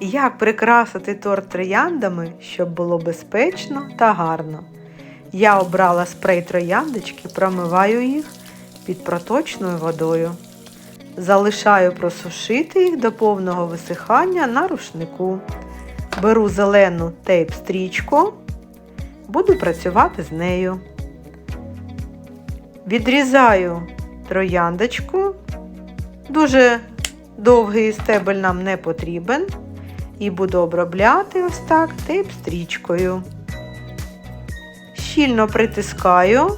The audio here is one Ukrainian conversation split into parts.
Як прикрасити торт трояндами, щоб було безпечно та гарно. Я обрала спрей трояндочки, промиваю їх під проточною водою. Залишаю просушити їх до повного висихання на рушнику. Беру зелену тейп-стрічку, буду працювати з нею. Відрізаю трояндочку. Дуже довгий стебель нам не потрібен. І буду обробляти ось так тейп-стрічкою. Щільно притискаю,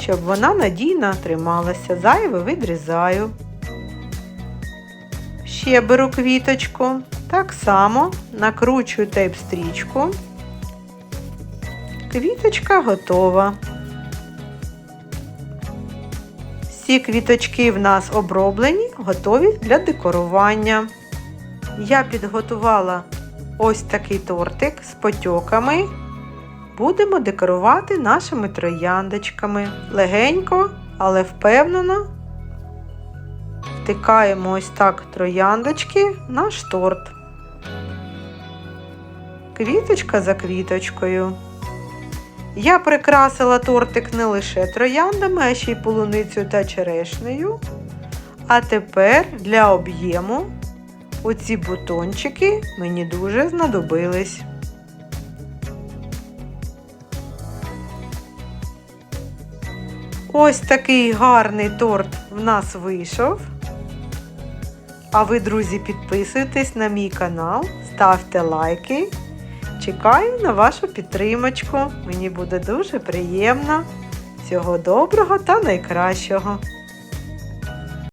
щоб вона надійно трималася. Зайве відрізаю. Ще беру квіточку. Так само накручую тейп-стрічку. Квіточка готова. Всі квіточки в нас оброблені, готові для декорування. Я підготувала ось такий тортик з потьоками. Будемо декорувати нашими трояндочками. Легенько, але впевнено втикаємо ось так трояндочки в наш торт. Квіточка за квіточкою. Я прикрасила тортик не лише трояндами, а ще й полуницею та черешнею. А тепер для об'єму оці бутончики мені дуже знадобились. Ось такий гарний торт в нас вийшов. А ви, друзі, підписуйтесь на мій канал, ставте лайки. Чекаю на вашу підтримочку. Мені буде дуже приємно. Всього доброго та найкращого!